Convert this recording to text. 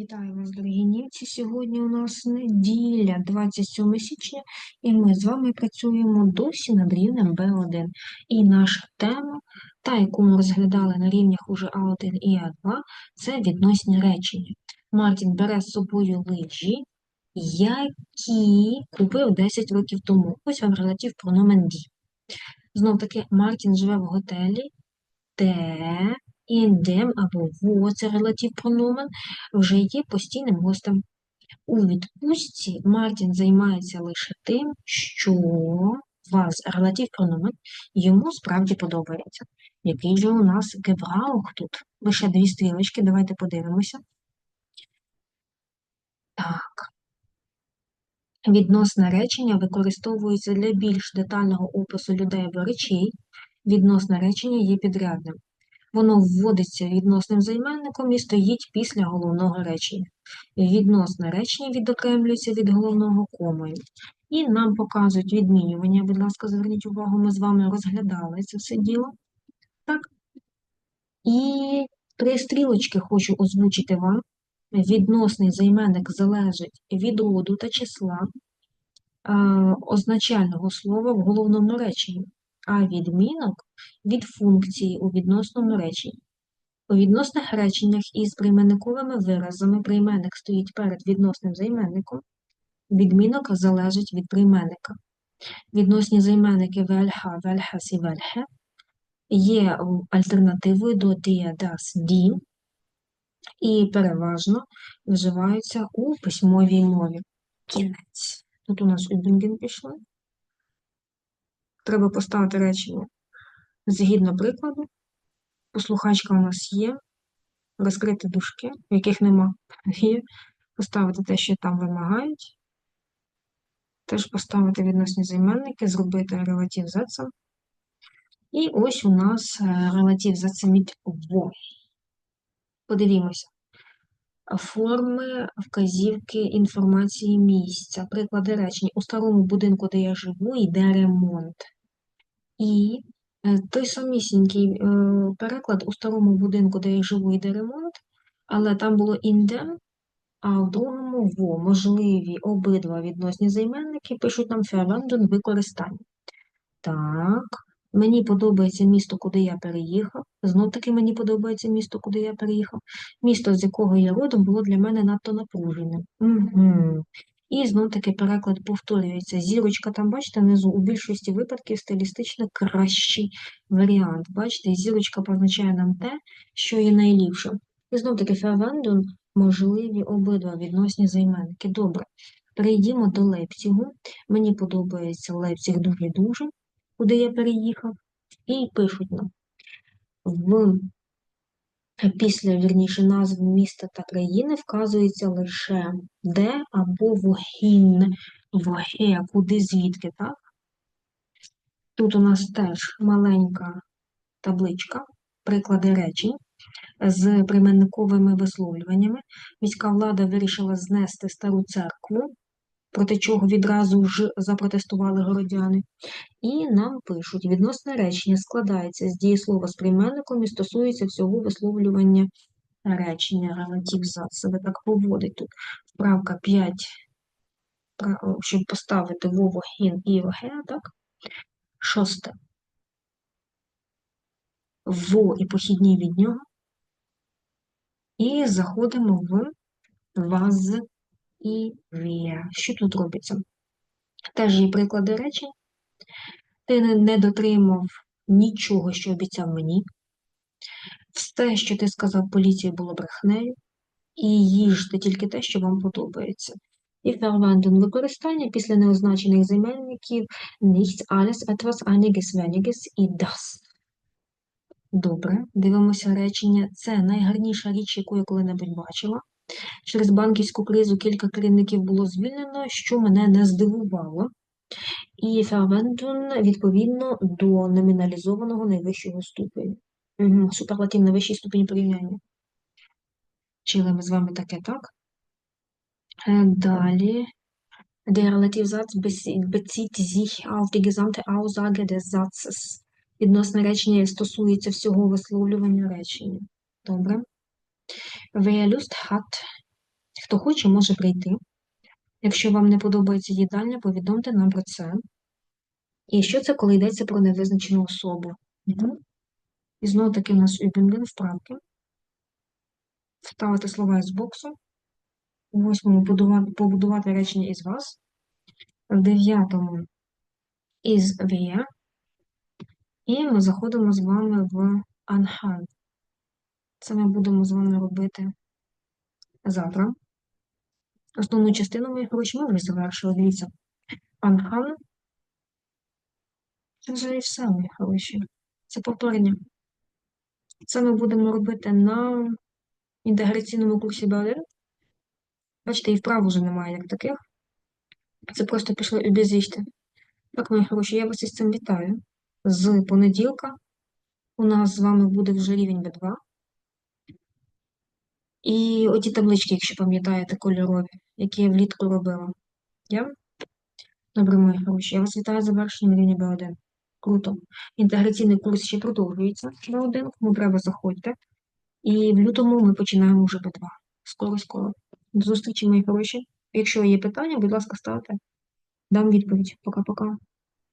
Вітаю вас, дорогі німці. Сьогодні у нас неділя, 27 січня, і ми з вами працюємо досі над рівнем B1. І наша тема, та, яку ми розглядали на рівнях уже А1 і А2, це відносні речення. Мартін бере з собою лижі, які купив 10 років тому. Ось вам релатив прономен «ді». Знов таки, Мартін живе в готелі, де індем або во, це релатив прономен, вже є постійним гостем. У відпустці Мартін займається лише тим, що вас релатив прономен йому справді подобається. Який же у нас гебраух тут? Лише дві стрілочки, давайте подивимося. Так. Відносне речення використовується для більш детального опису людей або речей. Відносне речення є підрядним. Воно вводиться відносним займенником і стоїть після головного речення. Відносне речення відокремлюється від головного комою. І нам показують відмінювання. Будь ласка, зверніть увагу, ми з вами розглядали це все діло. Так? І три стрілочки хочу озвучити вам. Відносний займенник залежить від роду та числа означального слова в головному реченні а відмінок від функції у відносному реченні. У відносних реченнях із прийменниковими виразами прийменник стоїть перед відносним займенником, відмінок залежить від прийменника. Відносні займенники вельха, вельхас і вельхе є альтернативою до дас, ді і переважно вживаються у письмовій мові. Кінець. Тут у нас Übungen пішли. Треба поставити речення згідно прикладу. Послухачка у нас є, розкрити дужки, яких нема, є, поставити те, що там вимагають. Теж поставити відносні займенники, зробити релатив за це. І ось у нас е, релатив за це від во. Подивімося. Форми вказівки інформації місця. Приклади речень. У старому будинку, де я живу, йде ремонт. І е, той самісінький е, переклад у старому будинку, де я живу, йде ремонт, але там було індем, а в другому во можливі обидва відносні займенники пишуть нам фервендон використання. Так, мені подобається місто, куди я переїхав. Знов таки мені подобається місто, куди я переїхав. Місто, з якого я родом, було для мене надто напруженим. Угу. І знов таки переклад повторюється. Зірочка там, бачите, внизу у більшості випадків стилістично кращий варіант. Бачите, зірочка позначає нам те, що є найліпше. І знов таки фервендун можливі обидва відносні займенники. Добре, перейдімо до Лейпцігу. Мені подобається Лейпціг дуже-дуже, куди я переїхав. І пишуть нам. В Після, вірніше, назв міста та країни вказується лише де або вогін, воге, куди, звідки, так? Тут у нас теж маленька табличка, приклади речень з прийменниковими висловлюваннями. Міська влада вирішила знести стару церкву, проти чого відразу ж запротестували городяни. І нам пишуть, відносне речення складається з дієслова з прийменником і стосується всього висловлювання речення, релатив за себе так поводить тут. Вправка 5, щоб поставити вову гін і оге, так? Шосте. Во і похідні від нього. І заходимо в ваз і вія. Що тут робиться? Теж є приклади речень. Ти не дотримав нічого, що обіцяв мені. Все, що ти сказав поліції, було брехнею, і їжте тільки те, що вам подобається. І verwenden використання після неозначених займенників nichts, alles, etwas, einiges, weniges і das. Добре, дивимося речення. Це найгарніша річ, яку я коли-небудь бачила. Через банківську кризу кілька керівників було звільнено, що мене не здивувало. І verwenden відповідно до номіналізованого найвищого ступеню. Угу, Суперлатив найвищий ступень порівняння. Вчили ми з вами таке, так? Е, далі. Der Relativsatz bezieht sich auf die gesamte Aussage des Satzes. Відносне речення стосується всього висловлювання речення. Добре. Lust hat, Хто хоче, може прийти. Якщо вам не подобається їдальня, повідомте нам про це. І що це, коли йдеться про невизначену особу? І знову таки у нас Übungen вправки. Вставити слова із боксу. У восьмому побудувати, речення із вас. В дев'ятому із wir. І ми заходимо з вами в Anhang. Це ми будемо з вами робити завтра. Основну частину моїх грошей ми вже завершили. Дивіться. Анхан. Це вже і все, мої хороші. Це повторення. Це ми будемо робити на інтеграційному курсі Б1. Бачите, і вправ вже немає як таких. Це просто пішло і безіжте. Так, мої хороші, я вас із цим вітаю. З понеділка у нас з вами буде вже рівень Б2. І оті таблички, якщо пам'ятаєте, кольорові, які я влітку робила. Я? Добре, мої хороші. Я вас вітаю завершенням рівня Б1. Круто. Інтеграційний курс ще продовжується Б1, кому треба, заходьте. І в лютому ми починаємо вже Б2. Скоро-скоро. До зустрічі, мої хороші. Якщо є питання, будь ласка, ставте. Дам відповідь. Пока-пока.